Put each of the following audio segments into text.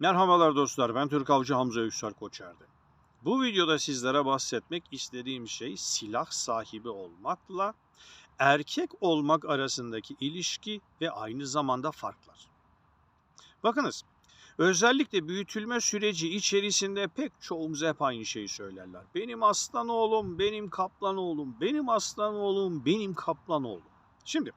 Merhabalar dostlar, ben Türk Avcı Hamza Yüksel Koçer'de. Bu videoda sizlere bahsetmek istediğim şey silah sahibi olmakla erkek olmak arasındaki ilişki ve aynı zamanda farklar. Bakınız, özellikle büyütülme süreci içerisinde pek çoğumuz hep aynı şeyi söylerler. Benim aslan oğlum, benim kaplan oğlum, benim aslan oğlum, benim kaplan oğlum. Şimdi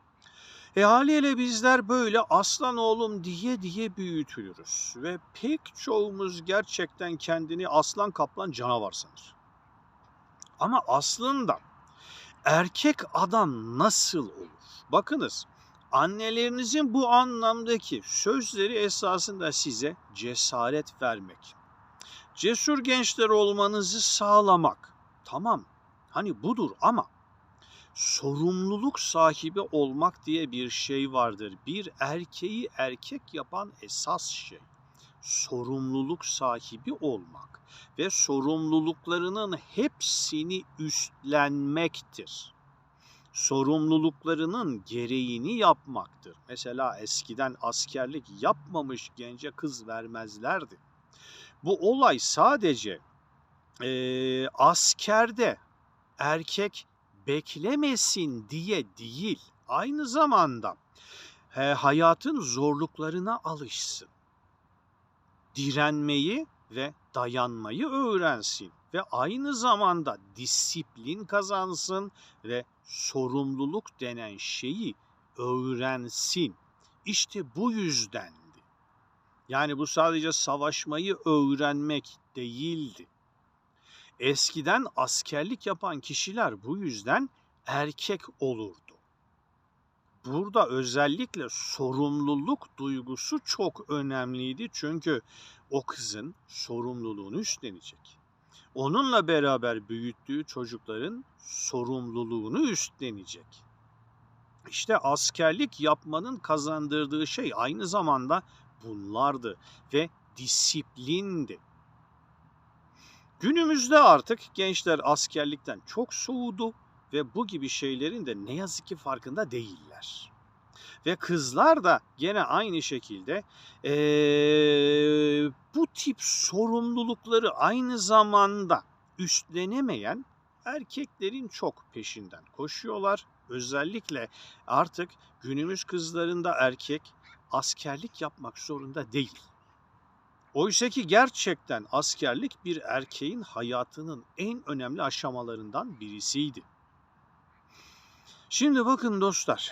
e haliyle bizler böyle aslan oğlum diye diye büyütülürüz ve pek çoğumuz gerçekten kendini aslan kaplan canavar sanır. Ama aslında erkek adam nasıl olur? Bakınız annelerinizin bu anlamdaki sözleri esasında size cesaret vermek, cesur gençler olmanızı sağlamak. Tamam hani budur ama sorumluluk sahibi olmak diye bir şey vardır. Bir erkeği erkek yapan esas şey. Sorumluluk sahibi olmak ve sorumluluklarının hepsini üstlenmektir. Sorumluluklarının gereğini yapmaktır. Mesela eskiden askerlik yapmamış gence kız vermezlerdi. Bu olay sadece eee, askerde erkek beklemesin diye değil, aynı zamanda he, hayatın zorluklarına alışsın. Direnmeyi ve dayanmayı öğrensin ve aynı zamanda disiplin kazansın ve sorumluluk denen şeyi öğrensin. İşte bu yüzdendi. Yani bu sadece savaşmayı öğrenmek değildi. Eskiden askerlik yapan kişiler bu yüzden erkek olurdu. Burada özellikle sorumluluk duygusu çok önemliydi çünkü o kızın sorumluluğunu üstlenecek. Onunla beraber büyüttüğü çocukların sorumluluğunu üstlenecek. İşte askerlik yapmanın kazandırdığı şey aynı zamanda bunlardı ve disiplindi. Günümüzde artık gençler askerlikten çok soğudu ve bu gibi şeylerin de ne yazık ki farkında değiller. Ve kızlar da gene aynı şekilde eee, bu tip sorumlulukları aynı zamanda üstlenemeyen erkeklerin çok peşinden koşuyorlar. Özellikle artık günümüz kızlarında erkek askerlik yapmak zorunda değil. Oysa ki gerçekten askerlik bir erkeğin hayatının en önemli aşamalarından birisiydi. Şimdi bakın dostlar,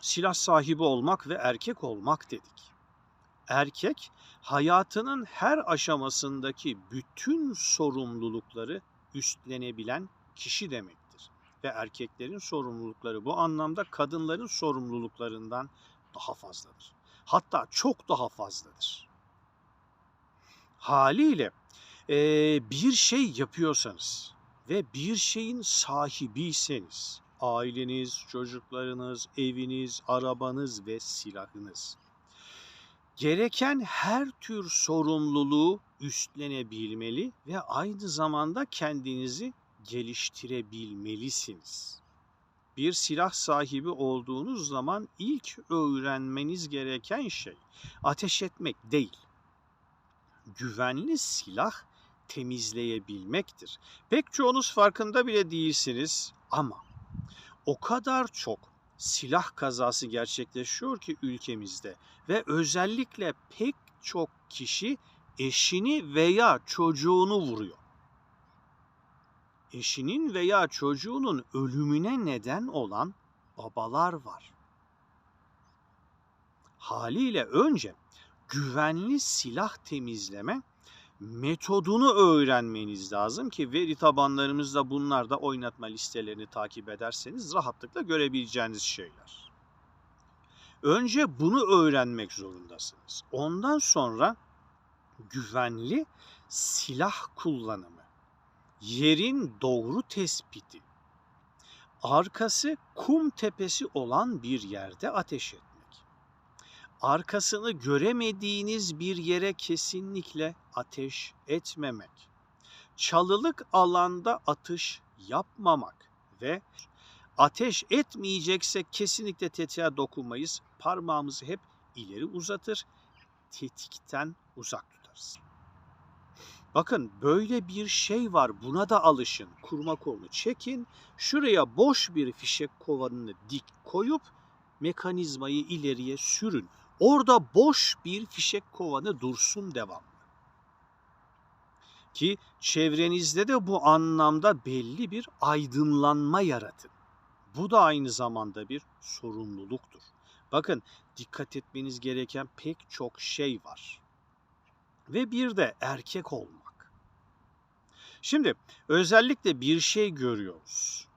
silah sahibi olmak ve erkek olmak dedik. Erkek hayatının her aşamasındaki bütün sorumlulukları üstlenebilen kişi demektir. Ve erkeklerin sorumlulukları bu anlamda kadınların sorumluluklarından daha fazladır. Hatta çok daha fazladır haliyle eee, bir şey yapıyorsanız ve bir şeyin sahibiyseniz, aileniz, çocuklarınız, eviniz, arabanız ve silahınız, gereken her tür sorumluluğu üstlenebilmeli ve aynı zamanda kendinizi geliştirebilmelisiniz. Bir silah sahibi olduğunuz zaman ilk öğrenmeniz gereken şey ateş etmek değil güvenli silah temizleyebilmektir. Pek çoğunuz farkında bile değilsiniz ama o kadar çok silah kazası gerçekleşiyor ki ülkemizde ve özellikle pek çok kişi eşini veya çocuğunu vuruyor. Eşinin veya çocuğunun ölümüne neden olan babalar var. Haliyle önce güvenli silah temizleme metodunu öğrenmeniz lazım ki veri tabanlarımızda bunlar da oynatma listelerini takip ederseniz rahatlıkla görebileceğiniz şeyler. Önce bunu öğrenmek zorundasınız. Ondan sonra güvenli silah kullanımı, yerin doğru tespiti, arkası kum tepesi olan bir yerde ateş etmek arkasını göremediğiniz bir yere kesinlikle ateş etmemek. Çalılık alanda atış yapmamak ve ateş etmeyeceksek kesinlikle tetiğe dokunmayız. Parmağımızı hep ileri uzatır. tetikten uzak tutarız. Bakın böyle bir şey var buna da alışın. Kurma kolunu çekin. Şuraya boş bir fişek kovanını dik koyup mekanizmayı ileriye sürün. Orada boş bir fişek kovanı dursun devamlı. Ki çevrenizde de bu anlamda belli bir aydınlanma yaratın. Bu da aynı zamanda bir sorumluluktur. Bakın dikkat etmeniz gereken pek çok şey var. Ve bir de erkek olmak. Şimdi özellikle bir şey görüyoruz.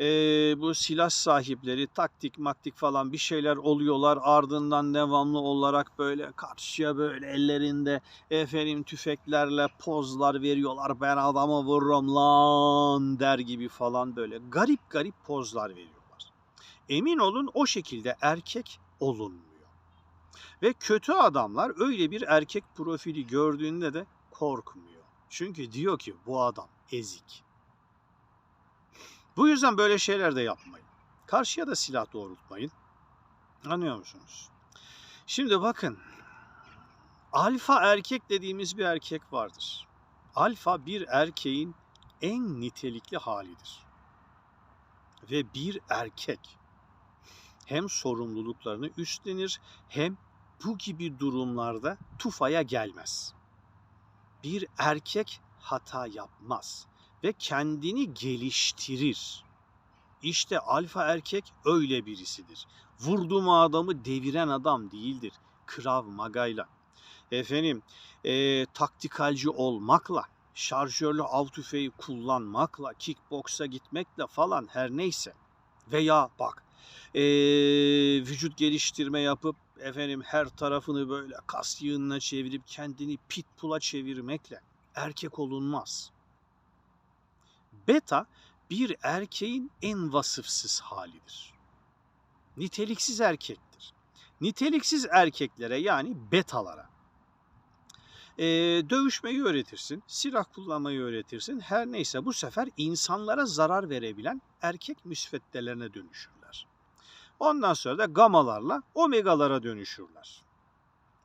Ee, bu silah sahipleri taktik maktik falan bir şeyler oluyorlar ardından devamlı olarak böyle karşıya böyle ellerinde efendim tüfeklerle pozlar veriyorlar ben adamı vururum lan der gibi falan böyle garip garip pozlar veriyorlar. Emin olun o şekilde erkek olunmuyor. Ve kötü adamlar öyle bir erkek profili gördüğünde de korkmuyor. Çünkü diyor ki bu adam ezik. Bu yüzden böyle şeyler de yapmayın. Karşıya da silah doğrultmayın. Anlıyor musunuz? Şimdi bakın. Alfa erkek dediğimiz bir erkek vardır. Alfa bir erkeğin en nitelikli halidir. Ve bir erkek hem sorumluluklarını üstlenir hem bu gibi durumlarda tufaya gelmez. Bir erkek hata yapmaz ve kendini geliştirir. İşte alfa erkek öyle birisidir. Vurduğum adamı deviren adam değildir. Krav magayla. Efendim e, taktikalci olmakla, şarjörlü av tüfeği kullanmakla, kickboksa gitmekle falan her neyse. Veya bak e, vücut geliştirme yapıp efendim her tarafını böyle kas yığınına çevirip kendini pitbull'a çevirmekle erkek olunmaz. Beta bir erkeğin en vasıfsız halidir. Niteliksiz erkektir. Niteliksiz erkeklere yani betalara e, dövüşmeyi öğretirsin, silah kullanmayı öğretirsin. Her neyse bu sefer insanlara zarar verebilen erkek müsveddelerine dönüşürler. Ondan sonra da gamalarla omegalara dönüşürler.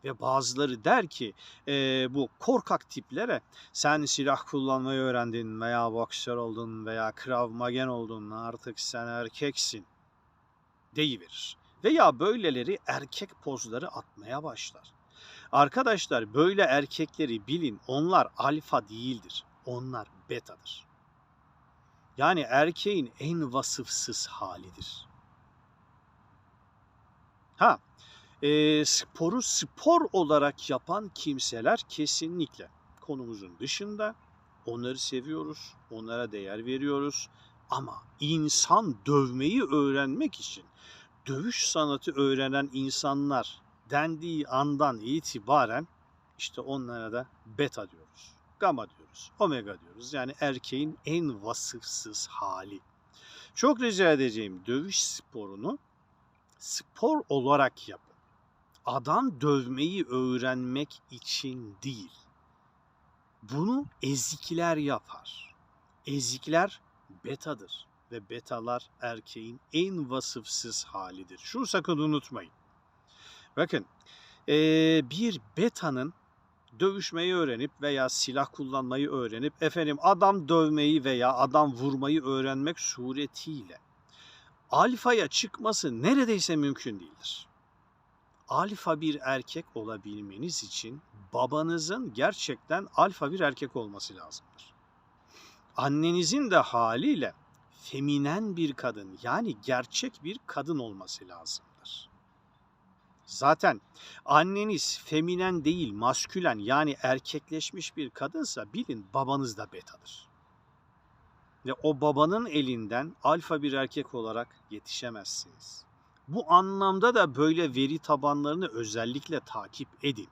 Ve bazıları der ki e, bu korkak tiplere sen silah kullanmayı öğrendin veya boksör oldun veya krav magen oldun artık sen erkeksin deyiverir. Veya böyleleri erkek pozları atmaya başlar. Arkadaşlar böyle erkekleri bilin onlar alfa değildir. Onlar betadır. Yani erkeğin en vasıfsız halidir. Ha e, sporu spor olarak yapan kimseler kesinlikle konumuzun dışında. Onları seviyoruz, onlara değer veriyoruz. Ama insan dövmeyi öğrenmek için dövüş sanatı öğrenen insanlar dendiği andan itibaren işte onlara da beta diyoruz, gamma diyoruz, omega diyoruz. Yani erkeğin en vasıfsız hali. Çok rica edeceğim dövüş sporunu spor olarak yapın adam dövmeyi öğrenmek için değil. Bunu ezikler yapar. Ezikler betadır ve betalar erkeğin en vasıfsız halidir. Şunu sakın unutmayın. Bakın bir betanın dövüşmeyi öğrenip veya silah kullanmayı öğrenip efendim adam dövmeyi veya adam vurmayı öğrenmek suretiyle alfaya çıkması neredeyse mümkün değildir alfa bir erkek olabilmeniz için babanızın gerçekten alfa bir erkek olması lazımdır. Annenizin de haliyle feminen bir kadın yani gerçek bir kadın olması lazımdır. Zaten anneniz feminen değil maskülen yani erkekleşmiş bir kadınsa bilin babanız da betadır. Ve o babanın elinden alfa bir erkek olarak yetişemezsiniz. Bu anlamda da böyle veri tabanlarını özellikle takip edin.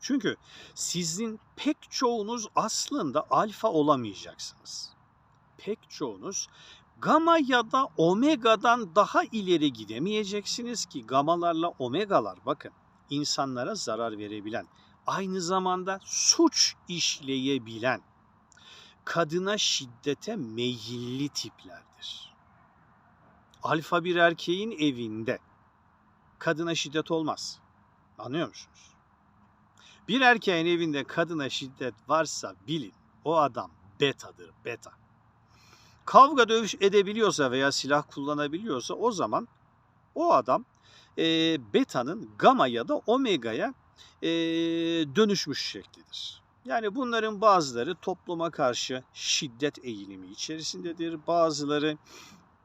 Çünkü sizin pek çoğunuz aslında alfa olamayacaksınız. Pek çoğunuz gamma ya da omega'dan daha ileri gidemeyeceksiniz ki gamalarla omegalar bakın insanlara zarar verebilen, aynı zamanda suç işleyebilen, kadına şiddete meyilli tiplerdir alfa bir erkeğin evinde kadına şiddet olmaz. Anlıyor musunuz? Bir erkeğin evinde kadına şiddet varsa bilin o adam betadır beta. Kavga dövüş edebiliyorsa veya silah kullanabiliyorsa o zaman o adam e, beta'nın gamma ya da omega'ya e, dönüşmüş şeklidir. Yani bunların bazıları topluma karşı şiddet eğilimi içerisindedir. Bazıları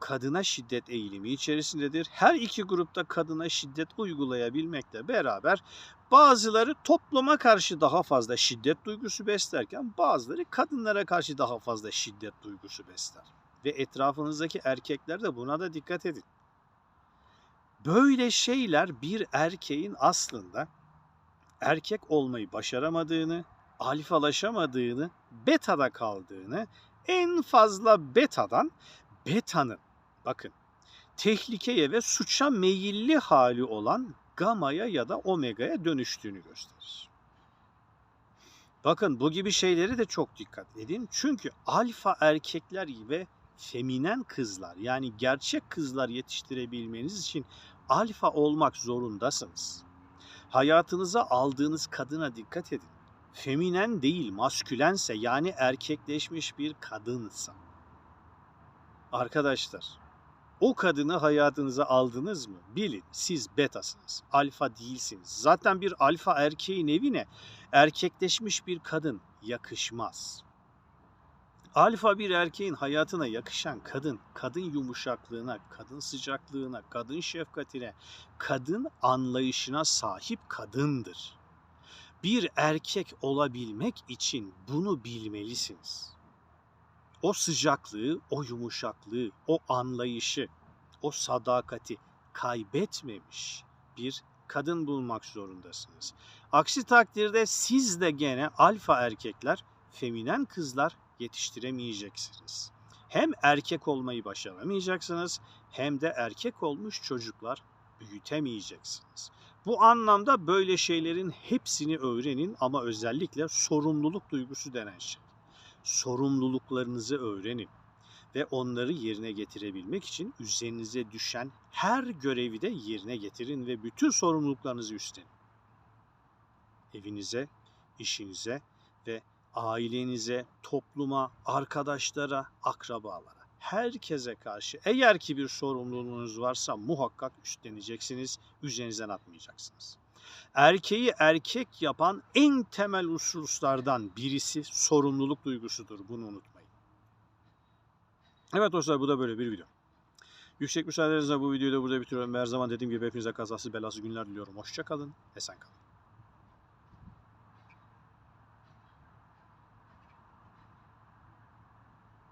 kadına şiddet eğilimi içerisindedir. Her iki grupta kadına şiddet uygulayabilmekle beraber bazıları topluma karşı daha fazla şiddet duygusu beslerken bazıları kadınlara karşı daha fazla şiddet duygusu besler. Ve etrafınızdaki erkekler de buna da dikkat edin. Böyle şeyler bir erkeğin aslında erkek olmayı başaramadığını, alfalaşamadığını, betada kaldığını, en fazla betadan betanın bakın tehlikeye ve suça meyilli hali olan gamaya ya da omegaya dönüştüğünü gösterir. Bakın bu gibi şeyleri de çok dikkat edin. Çünkü alfa erkekler ve feminen kızlar yani gerçek kızlar yetiştirebilmeniz için alfa olmak zorundasınız. Hayatınıza aldığınız kadına dikkat edin. Feminen değil, maskülense yani erkekleşmiş bir kadınsa. Arkadaşlar, o kadını hayatınıza aldınız mı? Bilin siz betasınız. Alfa değilsiniz. Zaten bir alfa erkeğin evine erkekleşmiş bir kadın yakışmaz. Alfa bir erkeğin hayatına yakışan kadın, kadın yumuşaklığına, kadın sıcaklığına, kadın şefkatine, kadın anlayışına sahip kadındır. Bir erkek olabilmek için bunu bilmelisiniz. O sıcaklığı, o yumuşaklığı, o anlayışı, o sadakati kaybetmemiş bir kadın bulmak zorundasınız. Aksi takdirde siz de gene alfa erkekler, feminen kızlar yetiştiremeyeceksiniz. Hem erkek olmayı başaramayacaksınız hem de erkek olmuş çocuklar büyütemeyeceksiniz. Bu anlamda böyle şeylerin hepsini öğrenin ama özellikle sorumluluk duygusu denen şey. Sorumluluklarınızı öğrenin ve onları yerine getirebilmek için üzerinize düşen her görevi de yerine getirin ve bütün sorumluluklarınızı üstlenin. Evinize, işinize ve ailenize, topluma, arkadaşlara, akrabalara, herkese karşı eğer ki bir sorumluluğunuz varsa muhakkak üstleneceksiniz, üzerinizden atmayacaksınız. Erkeği erkek yapan en temel hususlardan birisi sorumluluk duygusudur. Bunu unutmayın. Evet dostlar bu da böyle bir video. Yüksek müsaadenizle bu videoyu da burada bitiriyorum. Her zaman dediğim gibi hepinize kazasız belasız günler diliyorum. Hoşça kalın, esen kalın.